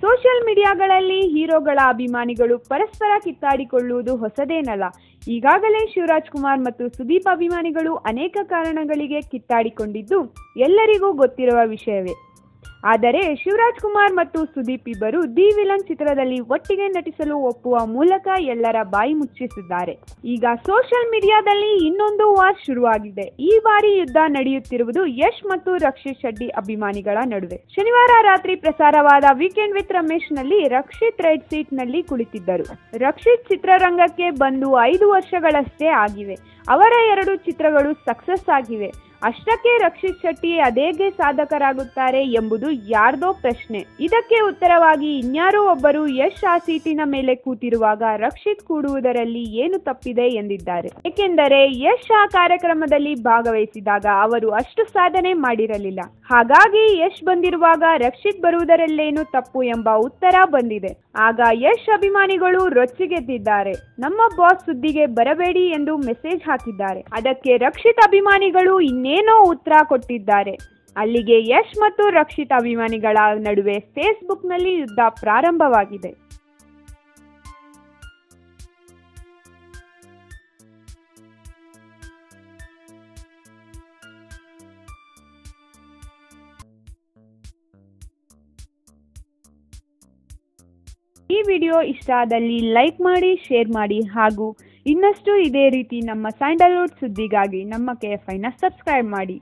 Social ಮೀಡಿಯಾಗಳಲ್ಲಿ ಹೀರೋಗಳ ಅಭಿಮಾನಿಗಳು ಪರಸ್ಪರ ಕಿತ್ತಾಡಿಕೊಳ್ಳುವುದು ಹೊಸದೇನಲ್ಲ. ಈಗಾಗಲೇ ಶಿವರಾಜ್ ಕುಮಾರ್ ಮತ್ತು ಸುದೀಪ್ ಅಭಿಮಾನಿಗಳು ಅನೇಕ ಕಾರಣಗಳಿಗೆ ಕಿತ್ತಾಡಿಕೊಂಡಿದ್ದು ಎಲ್ಲರಿಗೂ ಗೊತ್ತಿರುವ ವಿಷಯವೇ. ಆದರೆ ಶಿವರಾಜ್ ಕುಮಾರ್ ಮತ್ತು ಸುದೀಪ್ ಇಬ್ಬರು ದಿ ವಿಲನ್ ಚಿತ್ರದಲ್ಲಿ ಒಟ್ಟಿಗೆ ನಟಿಸಲು ಒಪ್ಪುವ ಮೂಲಕ ಎಲ್ಲರ ಬಾಯಿ ಮುಚ್ಚಿಸಿದ್ದಾರೆ. ಈಗ ಸೋಷಿಯಲ್ ಮೀಡಿಯಾದಲ್ಲಿ ಇನ್ನೊಂದು ವಾರ್ ಶುರುವಾಗಿದೆ. ಈ ಬಾರಿ ಯುದ್ಧ ನಡೆಯುತ್ತಿರುವುದು ಯಶ್ ಮತ್ತು ರಕ್ಷಿತ್ ಶೆಟ್ಟಿ ಅಭಿಮಾನಿಗಳ ನಡುವೆ. ಶನಿವಾರ ರಾತ್ರಿ ಪ್ರಸಾರವಾದ ವೀಕೆಂಡ್ ವಿತ್ ರಮೇಶ್ನಲ್ಲಿ ರಕ್ಷಿತ್ ರೆಡ್ ಸೀಟ್ನಲ್ಲಿ ಕುಳಿತಿದ್ದರು. ರಕ್ಷಿತ್ ಚಿತ್ರರಂಗಕ್ಕೆ ಬಂದು ಐದು ವರ್ಷಗಳಷ್ಟೇ ಆಗಿವೆ. ಅವರ ಎರಡು ಚಿತ್ರಗಳು ಸಕ್ಸಸ್ ಆಗಿವೆ. ಅಷ್ಟಕ್ಕೆ ರಕ್ಷಿತ್ ಶೆಟ್ಟಿ ಅದೇಗೆ ಸಾಧಕರಾಗುತ್ತಾರೆ ಎಂಬುದು ಯಾರ್ದೋ ಪ್ರಶ್ನೆ. ಇದಕ್ಕೆ ಉತ್ತರವಾಗಿ ಇನ್ಯಾರೋ ಒಬ್ಬರು ಯಶ್ ಆ ಸೀಟಿನ ಮೇಲೆ ಕೂತಿರುವಾಗ ರಕ್ಷಿತ್ ಕೂಡುವುದರಲ್ಲಿ ಏನು ತಪ್ಪಿದೆ ಎಂದಿದ್ದಾರೆ. ಏಕೆಂದರೆ ಯಶ್ ಆ ಕಾರ್ಯಕ್ರಮದಲ್ಲಿ ಭಾಗವಹಿಸಿದಾಗ ಅವರು ಅಷ್ಟು ಸಾಧನೆ ಮಾಡಿರಲಿಲ್ಲ. ಹಾಗಾಗಿ ಯಶ್ ಬಂದಿರುವಾಗ ರಕ್ಷಿತ್ ಬರುವುದರಲ್ಲೇನು ತಪ್ಪು ಎಂಬ ಉತ್ತರ ಬಂದಿದೆ. ಆಗ ಯಶ್ ಅಭಿಮಾನಿಗಳು ರೊಚ್ಚಿಗೆದ್ದಿದ್ದಾರೆ. ನಮ್ಮ ಬಾಸ್ ಸುದ್ದಿಗೆ ಬರಬೇಡಿ ಎಂದು ಮೆಸೇಜ್ ಹಾಕಿದ್ದಾರೆ. ಅದಕ್ಕೆ ರಕ್ಷಿತ್ ಅಭಿಮಾನಿಗಳು ಇನ್ನೇನೋ ಉತ್ತರ ಕೊಟ್ಟಿದ್ದಾರೆ. ಅಲ್ಲಿಗೆ ಯಶ್ ಮತ್ತು ರಕ್ಷಿತ್ ಅಭಿಮಾನಿಗಳ ನಡುವೆ ಫೇಸ್ಬುಕ್ನಲ್ಲಿ ಯುದ್ಧ ಪ್ರಾರಂಭವಾಗಿದೆ. ಈ ವಿಡಿಯೋ ಇಷ್ಟ ಆದಲ್ಲಿ ಲೈಕ್ ಮಾಡಿ, ಶೇರ್ ಮಾಡಿ ಹಾಗೂ ಇನ್ನಷ್ಟು ಇದೇ ರೀತಿ ನಮ್ಮ ಸ್ಯಾಂಡಲ್ವುಡ್ ಸುದ್ದಿಗಾಗಿ ನಮ್ಮ ಕೆ ಎಫ್ ಐನ ಸಬ್ಸ್ಕ್ರೈಬ್ ಮಾಡಿ.